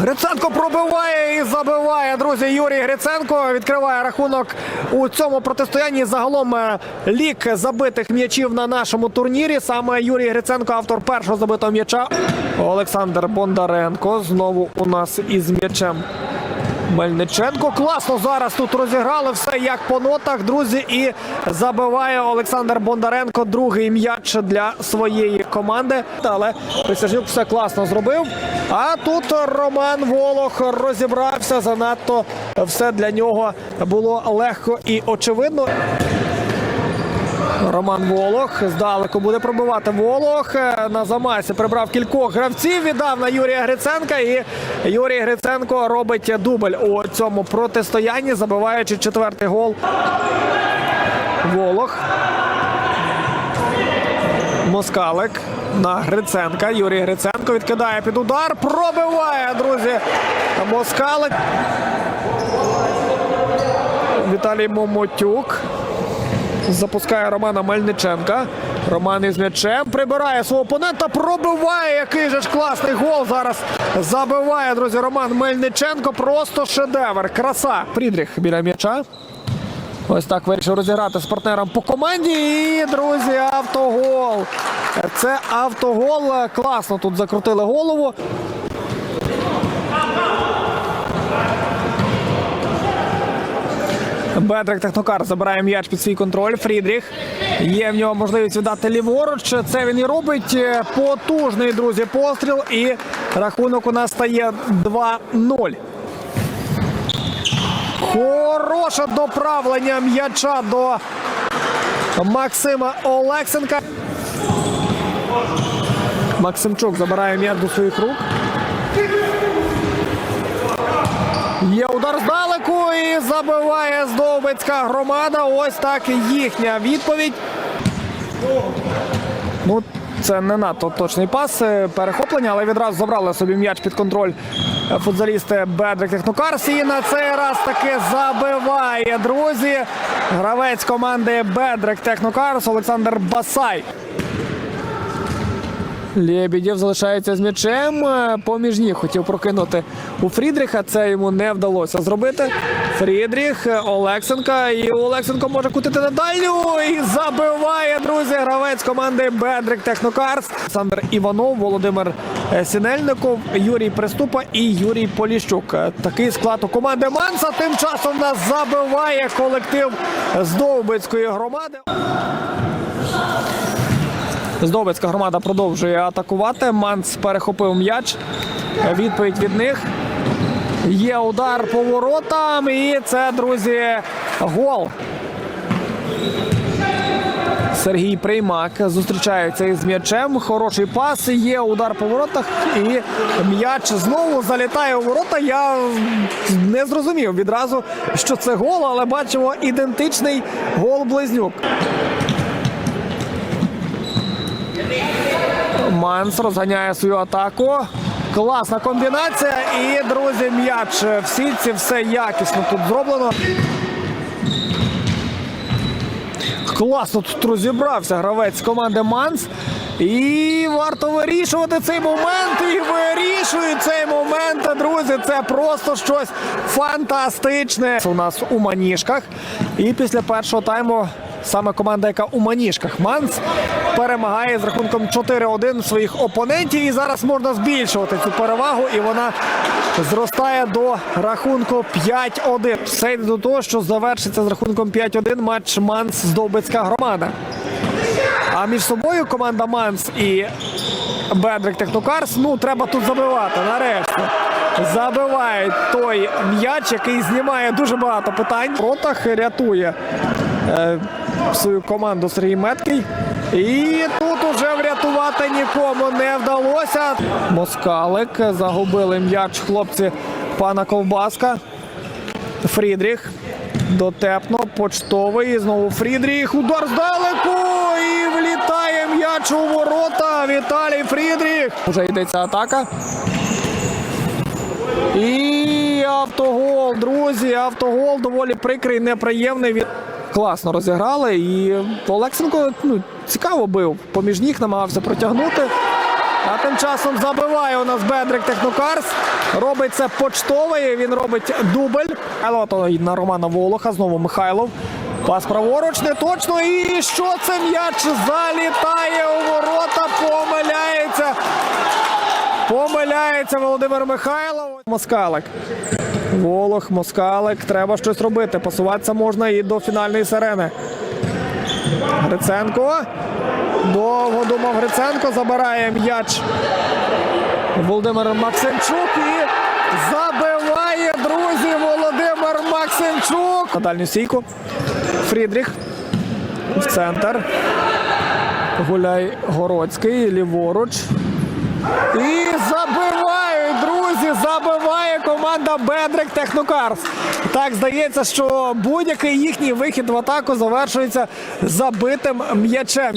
Гриценко пробиває і забиває. Друзі, Юрій Гриценко відкриває рахунок у цьому протистоянні. Загалом е, лік забитих м'ячів на нашому турнірі. Саме Юрій Гриценко, автор першого забитого м'яча. Олександр Бондаренко знову у нас із м'ячем. Мельниченко класно зараз тут розіграли все як по нотах, друзі. І забиває Олександр Бондаренко другий м'яч для своєї команди. Але Присяжнюк все класно зробив. А тут Роман Волох розібрався. Занадто все для нього було легко і очевидно. Роман Волох здалеку буде пробивати Волох. Е, На замасі прибрав кількох гравців, віддав на Юрія Гриценка. І Юрій Гриценко робить дубль у цьому протистоянні, забиваючи четвертий гол. Волох. Москалик на Гриценка. Юрій Гриценко відкидає під удар. Пробиває, друзі. Москалик. Віталій Момотюк. Запускає Романа Мельниченка. Роман із м'ячем прибирає свого опонента, пробиває. Який же ж класний гол зараз забиває, друзі. Роман Мельниченко. Просто шедевр. Краса. Фрідріх біля м'яча. Ось так вирішив розіграти з партнером по команді. І, друзі, автогол. Це автогол. Класно тут закрутили голову. Бедрик Технокар забирає м'яч під свій контроль. Фрідріх. Є в нього можливість віддати ліворуч. Це він і робить. Потужний, друзі, постріл. І рахунок у нас стає 2-0. Хороше доправлення м'яча до Максима Олексенка. Максимчук забирає м'яч до своїх рук. Є удар здалеку і забиває Здовбицька громада. Ось так їхня відповідь. Ну, це не надто точний пас, е, перехоплення, але відразу забрали собі м'яч під контроль футзалісти Бедрик Технокарс. І на цей раз таки забиває, друзі. Гравець команди Бедрик Технокарс Олександр Басай. Лєбідєв залишається з м'ячем. Е, Поміж ніг хотів прокинути у Фрідріха. Це йому не вдалося зробити. Фрідріх, е, Олексенка. І Олексенко може кутити на. І забиває, друзі, гравець команди Бедрик Технокарс. Олександр Іванов, Володимир е, Сінельников, Юрій Приступа і Юрій Поліщук. Такий склад у команди Манса. Тим часом нас забиває колектив з Довбицької громади. Здобицька громада продовжує атакувати. Манц перехопив м'яч. Відповідь від них. Є удар по воротам. І це, друзі, гол. Сергій Приймак зустрічається із м'ячем. Хороший пас. Є удар по воротах. І м'яч знову залітає у ворота. Я не зрозумів відразу, що це гол, але бачимо ідентичний гол близнюк. Манс розганяє свою атаку. Класна комбінація. І, друзі, м'яч в сітці. Все якісно тут зроблено. Класно тут розібрався гравець команди Манс. І варто вирішувати цей момент. І вирішує цей момент, друзі. Це просто щось фантастичне. У нас у маніжках. І після першого тайму саме команда, яка у маніжках Манс перемагає з рахунком 4-1 своїх опонентів. І зараз можна збільшувати цю перевагу. І вона зростає до рахунку 5-1. Все йде до того, що завершиться з рахунком 5-1 матч Манс Здобицька громада. А між собою команда Манс і Бедрик Технокарс, ну треба тут забивати. Нарешті забивають той м'яч, який знімає дуже багато питань. В ротах рятує е, свою команду Сергій Меткий. І тут уже врятувати нікому не вдалося. Москалик загубили м'яч хлопці пана Ковбаска. Фрідріх. Дотепно, почтовий. Знову Фрідріх. Удар здалеку. І влітає м'яч у ворота. Віталій Фрідріх. Уже йдеться атака. І автогол, друзі. Автогол доволі прикрий, неприємний. Класно розіграли. І Олексенко ну, цікаво бив. Поміж ніг намагався протягнути. А тим часом забиває у нас Бедрик Технокарс. Робить це почтовий. Він робить дубль. То на Романа Волоха. Знову Михайлов. Пас праворуч не точно. І що це м'яч залітає у ворота? Помиляється. Помиляється Володимир Михайлов. Москалик. Волох, Москалик. Треба щось робити. Пасуватися можна і до фінальної сирени. Гриценко. Довго думав Гриценко. Забирає м'яч. Володимир Максимчук і забиває, друзі, Володимир Максимчук. На дальню стійку. Фрідріх. В центр. Гуляй Городський. Ліворуч. І забиває команда Бедрик Технокарс. Так здається, що будь-який їхній вихід в атаку завершується забитим м'ячем.